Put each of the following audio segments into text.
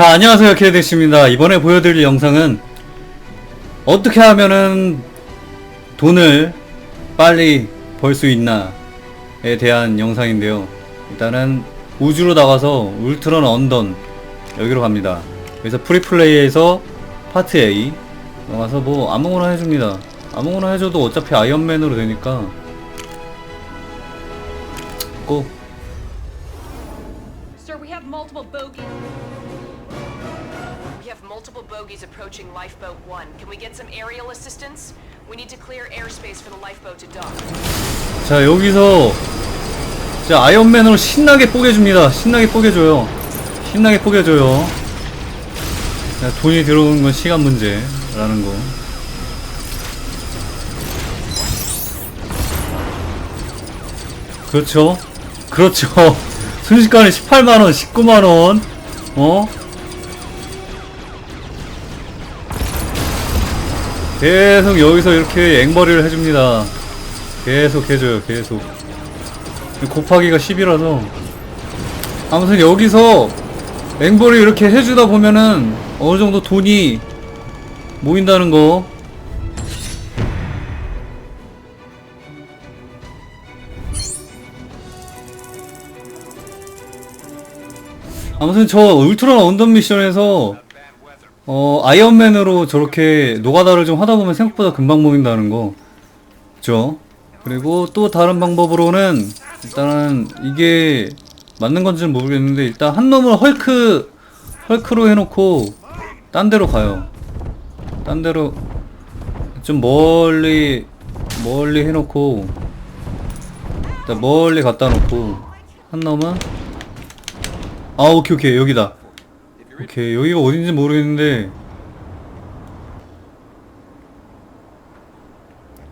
자 안녕하세요 케이덱스입니다. 이번에 보여드릴 영상은 어떻게 하면은 돈을 빨리 벌 수 있나에 대한 영상인데요. 일단은 우주로 나가서 울트론 언던 여기로 갑니다. 그래서 프리플레이에서 파트 A 나가서 뭐 아무거나 해줍니다. 아무거나 해줘도 어차피 아이언맨으로 되니까 꼭 Sir, we have multiple bogeys. Have multiple bogies approaching Lifeboat 1. Can we get some aerial assistance? We need to clear airspace for the lifeboat to dock. 자 여기서 자 아이언맨으로 신나게 뽀개줍니다 신나게 뽀개줘요 신나게 뽀개줘요 자, 돈이 들어오는 건 시간 문제라는 거 그렇죠 그렇죠 순식간에 18만원 19만원 어? 계속 여기서 이렇게 앵벌이를 해줍니다. 계속 해줘요 계속. 곱하기가 10이라서. 아무튼 여기서 앵벌이 이렇게 해주다 보면은 어느정도 돈이 모인다는 거. 아무튼 저 울트라 언던 미션에서 어 아이언맨으로 저렇게 노가다를 좀 하다 보면 생각보다 금방 모인다는 거. 그죠? 그리고 또 다른 방법으로는 일단은 이게 맞는 건지는 모르겠는데 일단 한 놈을 헐크 헐크로 해놓고 딴 데로 가요. 딴 데로 좀 멀리 멀리 해놓고 일단 멀리 갖다 놓고 한 놈은 아 오케이 오케이. 여기다 오케이 여기가 어딘지 모르겠는데.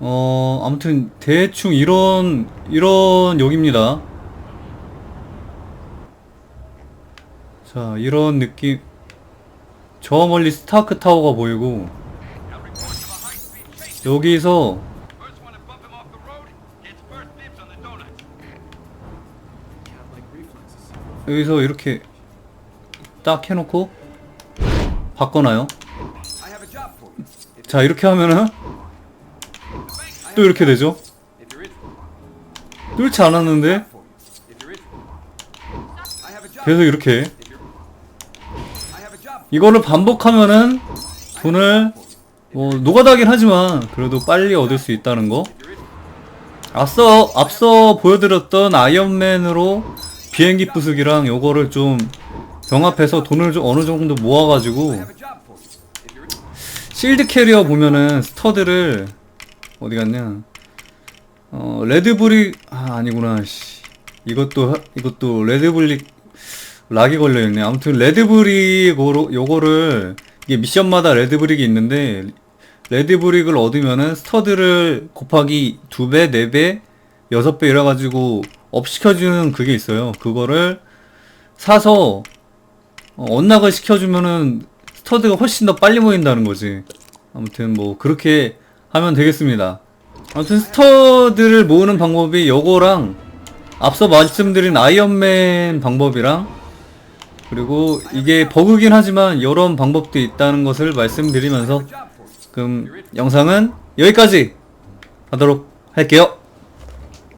어 아무튼 대충 이런 이런 여기입니다. 자 이런 느낌. 저 멀리 스타크 타워가 보이고. 여기서. 여기서 이렇게 딱 해놓고 바꿔놔요 자 이렇게 하면은 또 이렇게 되죠. 뚫지 않았는데. 계속 이렇게. 이거를 반복하면은 돈을 뭐 노가다긴 하지만 그래도 빨리 얻을 수 있다는 거 앞서 앞서 보여드렸던 아이언맨으로 비행기 부수기랑 요거를 좀 병합해서 돈을 좀 어느 정도 모아가지고. 실드 캐리어 보면은 스터드를 어디 갔냐? 어 레드브릭 아 아니구나. 씨. 이것도 하- 이것도 레드브릭 락이 걸려 있네. 아무튼 레드브릭으로 요거를 이게 미션마다 레드브릭이 있는데 레드브릭을 얻으면은 스터드를 곱하기 2배, 4배, 6배 이래 가지고 업 시켜 주는 그게 있어요. 그거를 사서 어, 언락을 시켜주면은 스터드가 훨씬 더 빨리 모인다는 거지. 아무튼 뭐 그렇게 하면 되겠습니다. 아무튼 스터드를 모으는 방법이 요거랑 앞서 말씀드린 아이언맨 방법이랑 그리고 이게 버그긴 하지만 이런 방법도 있다는 것을 말씀드리면서. 그럼 영상은 여기까지 하도록 할게요.